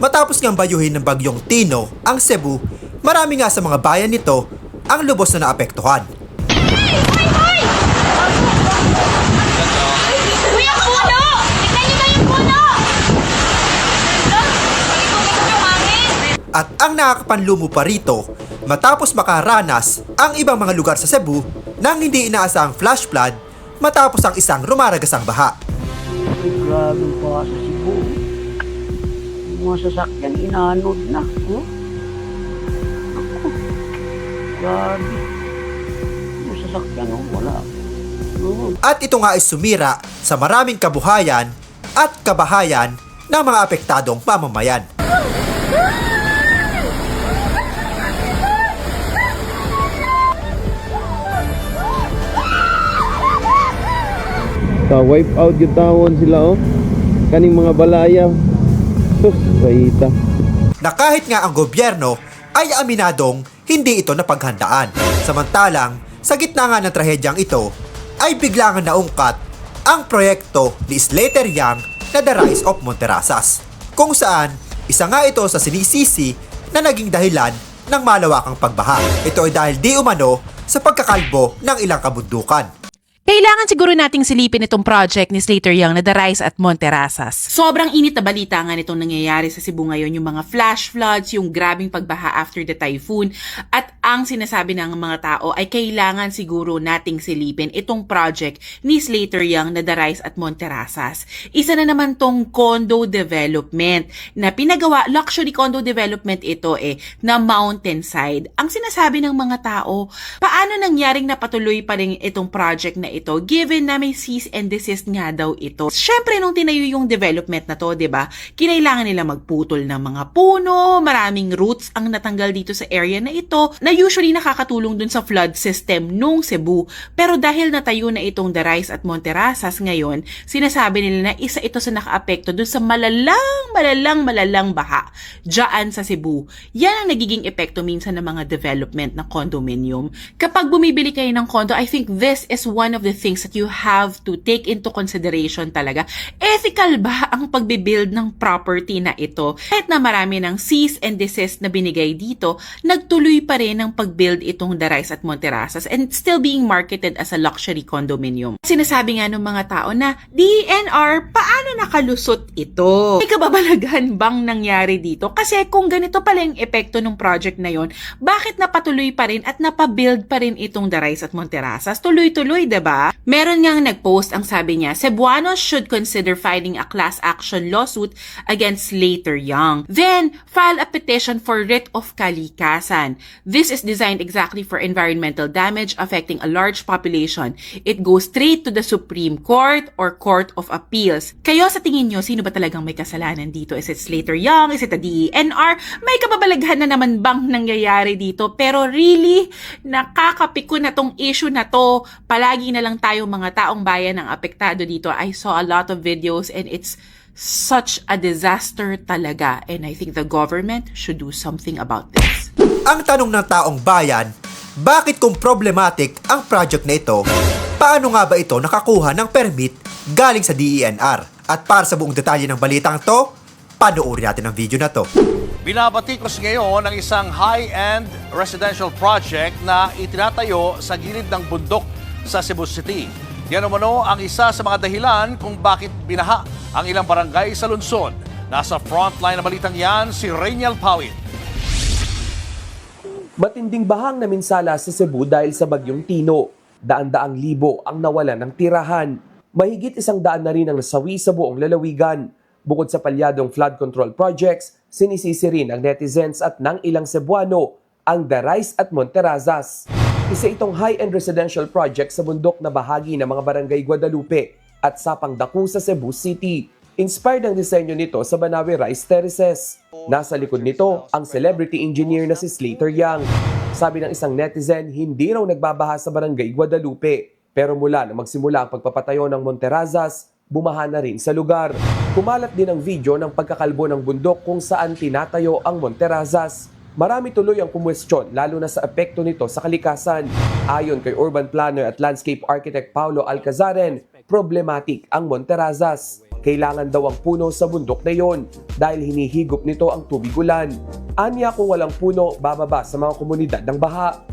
Matapos ngang bayuhin ng bagyong Tino ang Cebu, marami nga sa mga bayan nito ang lubos na naapektuhan. At ang nakakapanlumo pa rito, matapos makaranas ang ibang mga lugar sa Cebu nang hindi inaasahang flash flood matapos ang isang rumaragasang baha. Grabe pa sa Cebu. Mga sasakyan, inanod na. Oh? Ako. Grabe. Yung sasakyan, oh, wala. Oh. At ito nga ay sumira sa maraming kabuhayan at kabahayan ng mga apektadong mamamayan. Ka-wipe out yung tawon sila oh. Kaning mga balaya. Kahita. Na kahit nga ang gobyerno ay aminadong hindi ito napaghandaan. Samantalang, sa gitna nga ng trahedyang ito, ay bigla nga naungkat ang proyekto ni Slater Young na The Rise of Monterasas. Kung saan, isa nga ito sa sinisisi na naging dahilan ng malawakang pagbaha. Ito ay dahil di umano sa pagkakalbo ng ilang kabundukan. Kailangan siguro nating silipin itong project ni Slater Young na The Rise at Monterasas. Sobrang init na balita nga nitong nangyayari sa Cebu ngayon, yung mga flash floods, yung grabing pagbaha after the typhoon, at ang sinasabi ng mga tao ay kailangan siguro nating silipin itong project ni Slater Young na The Rise at Monterasas. Isa na naman tong condo development na pinagawa, luxury condo development ito eh, na mountainside. Ang sinasabi ng mga tao, paano nangyaring napatuloy pa rin itong project na ito given na may cease and desist nga daw ito. Syempre nung tinayo yung development na to, 'di ba? Kinailangan nila magputol ng mga puno, maraming roots ang natanggal dito sa area na ito na usually nakakatulong dun sa flood system nung Cebu. Pero dahil natayo na itong Darais at Monterasas ngayon, sinasabi nila na isa ito sa nakaapekto dun sa malalang, malalang, malalang baha dyan sa Cebu. Yan ang nagiging epekto minsan ng mga development ng condominium. Kapag bumibili kayo ng condo, I think this is one of the things that you have to take into consideration talaga. Ethical ba ang pagbibuild ng property na ito? Kahit na marami ng cease and desist na binigay dito, nagtuloy pa rin ang pagbuild itong Darais at Monterasas and still being marketed as a luxury condominium. Sinasabi nga ng mga tao na, DNR, paano nakalusot ito? May kababalaghan bang nangyari dito? Kasi kung ganito pala yung epekto ng project na yon, bakit napatuloy pa rin at napabuild pa rin itong Darais at Monterasas? Tuloy-tuloy, ba? Meron ngang nag-post ang sabi niya, Cebuanos should consider filing a class action lawsuit against Slater Young. Then, file a petition for writ of kalikasan. This is designed exactly for environmental damage affecting a large population. It goes straight to the Supreme Court or Court of Appeals. Kayo sa tingin nyo, sino ba talagang may kasalanan dito? Is it Slater Young? Is it the DENR? May kababalaghan na naman bang nangyayari dito? Pero really, nakakapiko na tong issue na to. Palagi na lang tayo mga taong bayan ang apektado dito. I saw a lot of videos and it's such a disaster talaga. And I think the government should do something about this. Ang tanong ng taong bayan, bakit kung problematic ang project na ito, paano nga ba ito nakakuha ng permit galing sa DENR? At para sa buong detalye ng balitang to, panoorin natin ang video na to. Binabatikos ngayon ang isang high-end residential project na itinatayo sa gilid ng bundok sa Cebu City. Yan umano ang isa sa mga dahilan kung bakit binaha ang ilang barangay sa lungsod. Nasa frontline na balitang yan si Rainiel Pawit. Matinding bahang naminsala sa Cebu dahil sa bagyong Tino. Daan-daang libo ang nawalan ng tirahan. Mahigit isang daan na rin ang nasawi sa buong lalawigan. Bukod sa palyadong flood control projects, sinisisi rin ng netizens at ng ilang Cebuano ang Darais at Monterazas. Isa itong high-end residential project sa bundok na bahagi ng mga barangay Guadalupe at Sapang Daku sa Cebu City. Inspired ang disenyo nito sa Banawe Rice Terraces. Nasa likod nito ang celebrity engineer na si Slater Young. Sabi ng isang netizen, hindi raw nagbabaha sa barangay Guadalupe. Pero mula na magsimula ang pagpapatayo ng Monterazas, bumaha na rin sa lugar. Kumalat din ang video ng pagkakalbo ng bundok kung saan tinatayo ang Monterazas. Marami tuloy ang kumwestiyon lalo na sa epekto nito sa kalikasan. Ayon kay urban planner at landscape architect Paulo Alcazaren, problematic ang Monterazas. Kailangan daw ang puno sa bundok na yon dahil hinihigop nito ang tubig ulan. Anya kung walang puno, bababa sa mga komunidad ng baha.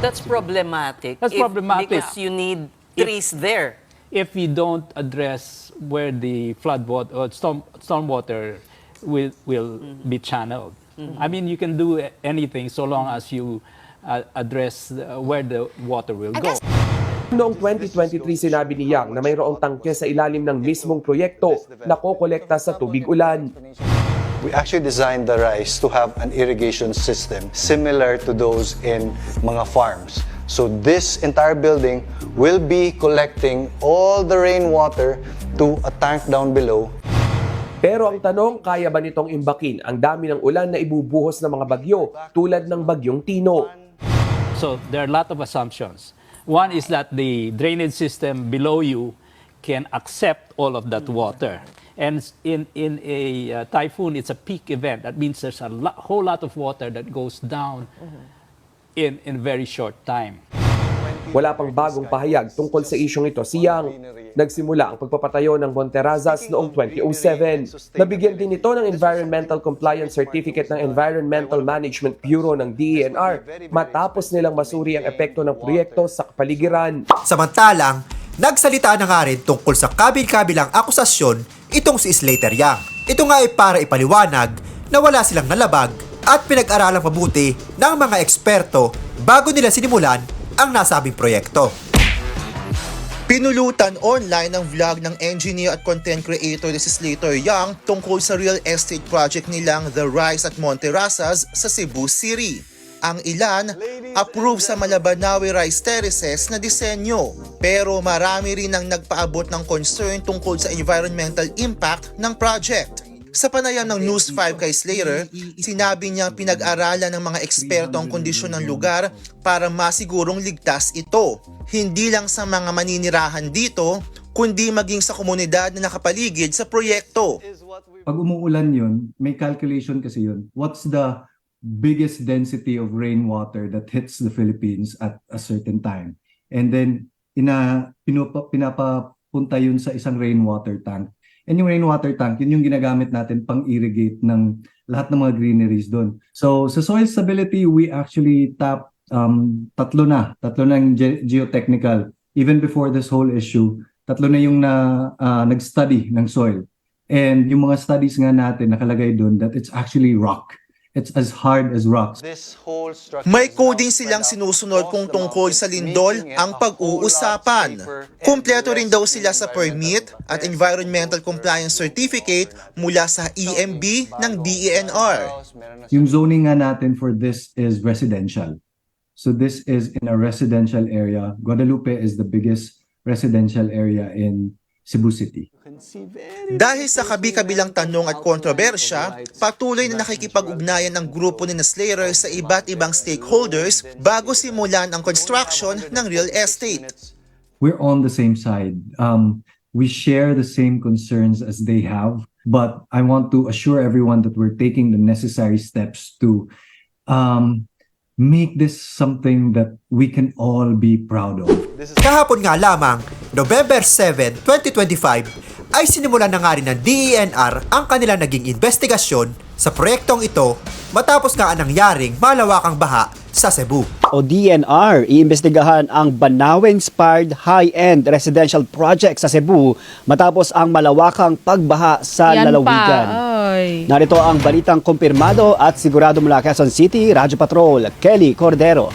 That's problematic. That's if- problematic. Because you need trees there. if we don't address where the flood water or storm stormwater will will be channeled. I mean, you can do anything so long as you uh, address uh, where the water will go. Noong 2023 sinabi ni Yang na mayroong tangke sa ilalim ng mismong proyekto na kokolekta sa tubig ulan. We actually designed the rice to have an irrigation system similar to those in mga farms. So this entire building will be collecting all the rainwater to a tank down below Pero ang tanong, kaya ba nitong imbakin ang dami ng ulan na ibubuhos ng mga bagyo tulad ng bagyong Tino? So there are a lot of assumptions. One is that the drainage system below you can accept all of that water. And in, in a uh, typhoon, it's a peak event. That means there's a lo- whole lot of water that goes down in, in a very short time. Wala pang bagong pahayag tungkol sa isyong ito si Yang. Nagsimula ang pagpapatayo ng Monterazas noong 2007. Nabigyan din ito ng Environmental Compliance Certificate ng Environmental Management Bureau ng DENR matapos nilang masuri ang epekto ng proyekto sa kapaligiran. Samantalang, nagsalita na nga rin tungkol sa kabil-kabilang akusasyon itong si Slater Yang. Ito nga ay para ipaliwanag na wala silang nalabag at pinag-aralang mabuti ng mga eksperto bago nila sinimulan ang nasabing proyekto. Pinulutan online ang vlog ng engineer at content creator Slater Young tungkol sa real estate project nilang The Rise at Monterasas sa Cebu City. Ang ilan, approve sa Malabanawe Rice Terraces na disenyo. Pero marami rin ang nagpaabot ng concern tungkol sa environmental impact ng project. Sa panayam ng News 5 kay Slater, sinabi niya pinag-aralan ng mga eksperto ang kondisyon ng lugar para masigurong ligtas ito. Hindi lang sa mga maninirahan dito, kundi maging sa komunidad na nakapaligid sa proyekto. pag umuulan yun, may calculation kasi yun. What's the biggest density of rainwater that hits the Philippines at a certain time? And then, ina, pinupa, pinapapunta yun sa isang rainwater tank. And yung rainwater tank, yun yung ginagamit natin pang-irrigate ng lahat ng mga greeneries doon. So, sa soil stability, we actually tap um, tatlo na. Tatlo na yung ge- geotechnical. Even before this whole issue, tatlo na yung na, ah, nag-study ng soil. And yung mga studies nga natin nakalagay doon that it's actually rock. It's as hard as rocks. May coding silang sinusunod kung tungkol sa lindol ang pag-uusapan. Kumpleto rin daw sila sa permit at environmental compliance certificate mula sa EMB ng E DENR. Yung zoning nga natin for this is residential. So this is in a residential area. Guadalupe is the biggest residential area in Cebu City. Dahil sa kabi-kabilang tanong at kontrobersya, patuloy na nakikipag-ugnayan ang grupo ni Slater sa iba't ibang stakeholders bago simulan ang construction ng real estate. We're on the same side. Um, we share the same concerns as they have, but I want to assure everyone that we're taking the necessary steps to um, make this something that we can all be proud of. Kahapon nga lamang, November 7, 2025, ay sinimulan na nga rin ng DENR ang kanilang naging investigasyon sa proyektong ito matapos nga ang nangyaring malawakang baha sa Cebu. o DNR iimbestigahan ang Banawe-inspired high-end residential project sa Cebu matapos ang malawakang pagbaha sa Yan lalawigan. pa. Ay. Narito ang balitang kumpirmado at sigurado mula Quezon City, Radyo Patrol, Kelly Cordero.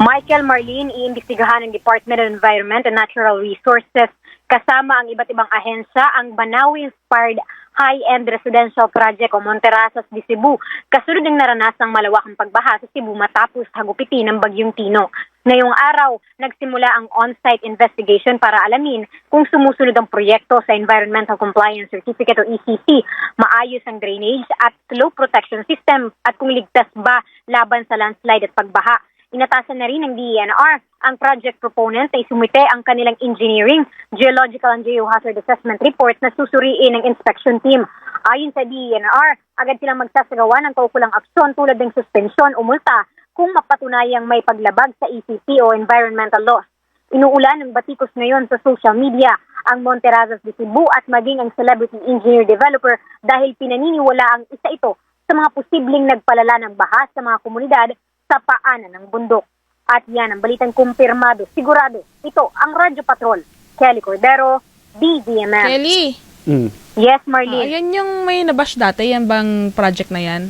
Michael Marlene, iimbestigahan ng Department of Environment and Natural Resources kasama ang iba't ibang ahensya ang Banawi-inspired high-end residential project o Monterasas de Cebu kasunod ng naranasang malawakang pagbaha sa Cebu matapos hagupitin ng Bagyong Tino. Ngayong araw, nagsimula ang on-site investigation para alamin kung sumusunod ang proyekto sa Environmental Compliance Certificate o ECC, maayos ang drainage at slope protection system at kung ligtas ba laban sa landslide at pagbaha. Inatasan na rin ng DENR ang project proponent na isumite ang kanilang engineering, geological and geohazard assessment report na susuriin ng inspection team. Ayon sa DENR, agad silang magsasagawa ng kaukulang aksyon tulad ng suspensyon o multa kung mapatunayang may paglabag sa ECC o environmental laws. Inuulan ng batikos ngayon sa social media ang Monterazas de Cebu at maging ang celebrity engineer developer dahil pinaniniwala ang isa ito sa mga posibleng nagpalala ng baha sa mga komunidad sa paanan ng bundok. At yan ang balitang kumpirmado, sigurado. Ito ang Radyo Patrol. Kelly Cordero, DZMM. Kelly, Mm. Yes, ah, Marlene. yan yung may nabash dati, yan bang project na yan?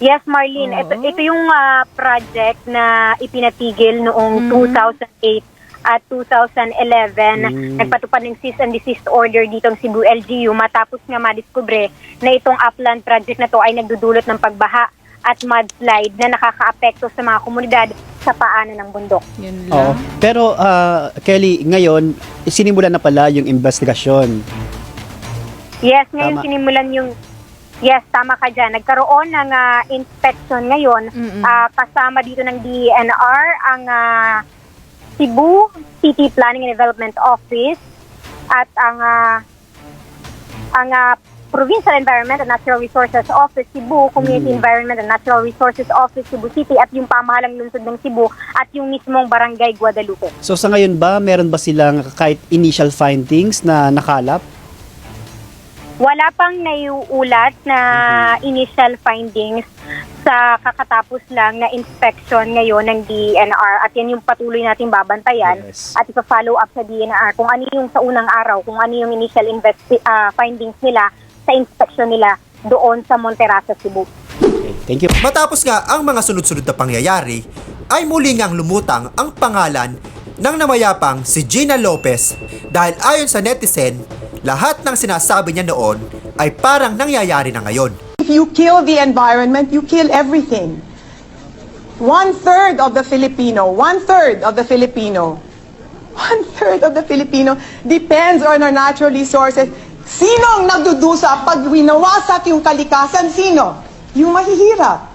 Yes, Marlene. Ito, ito yung ah, project na ipinatigil noong 2008 at 2011. Mm. Nagpatupad ng cease and desist order dito ng Cebu LGU matapos nga madiskubre na itong upland project na to ay nagdudulot ng pagbaha at mudslide na nakakaapekto sa mga komunidad sa paanan ng bundok. Yun Oo. Pero ah, Kelly, ngayon, sinimulan na pala yung investigasyon. Yes, ngayon Tama. sinimulan yung Yes, tama ka dyan. Nagkaroon ng ah, inspection ngayon ah, kasama dito ng DENR, ang ah, Cebu City Planning and Development Office at ang ah, ang ah, Provincial Environment and Natural Resources Office Cebu, Community Environment and Natural Resources Office Cebu City at yung pamahalang lungsod ng Cebu at yung mismong Barangay Guadalupe. So sa ngayon ba, meron ba silang kahit initial findings na nakalap? Wala pang naiuulat na initial findings sa kakatapos lang na inspection ngayon ng DNR at yan yung patuloy nating babantayan at ipa-follow up sa DNR kung ano yung sa unang araw, kung ano yung initial investi- ah, findings nila sa inspection nila doon sa Monterasa, Cebu. Thank you. Matapos nga ang mga sunod-sunod na pangyayari, ay muli ngang lumutang ang pangalan ng namayapang si Gina Lopez dahil ayon sa netizen, lahat ng sinasabi niya noon ay parang nangyayari na ngayon. If you kill the environment, you kill everything. One third of the Filipino, one third of the Filipino, one third of the Filipino depends on our natural resources. Sino ang nagdudusa pag winawasak yung kalikasan? Sino? Yung mahihirap.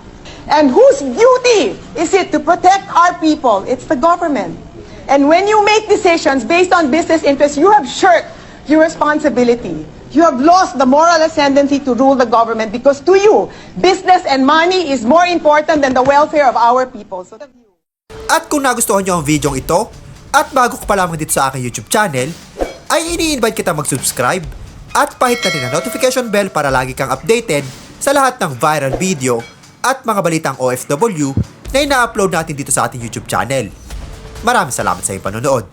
And whose duty is it to protect our people? It's the government. And when you make decisions based on business interests, you have shirked your responsibility. You have lost the moral ascendancy to rule the government because to you, business and money is more important than the welfare of our people. So At kung nagustuhan nyo ang video ito, at bago ka pa lamang dito sa aking YouTube channel, ay ini-invite kita mag-subscribe at pahit na din ang notification bell para lagi kang updated sa lahat ng viral video at mga balitang OFW na ina-upload natin dito sa ating YouTube channel. Maraming salamat sa iyong panonood.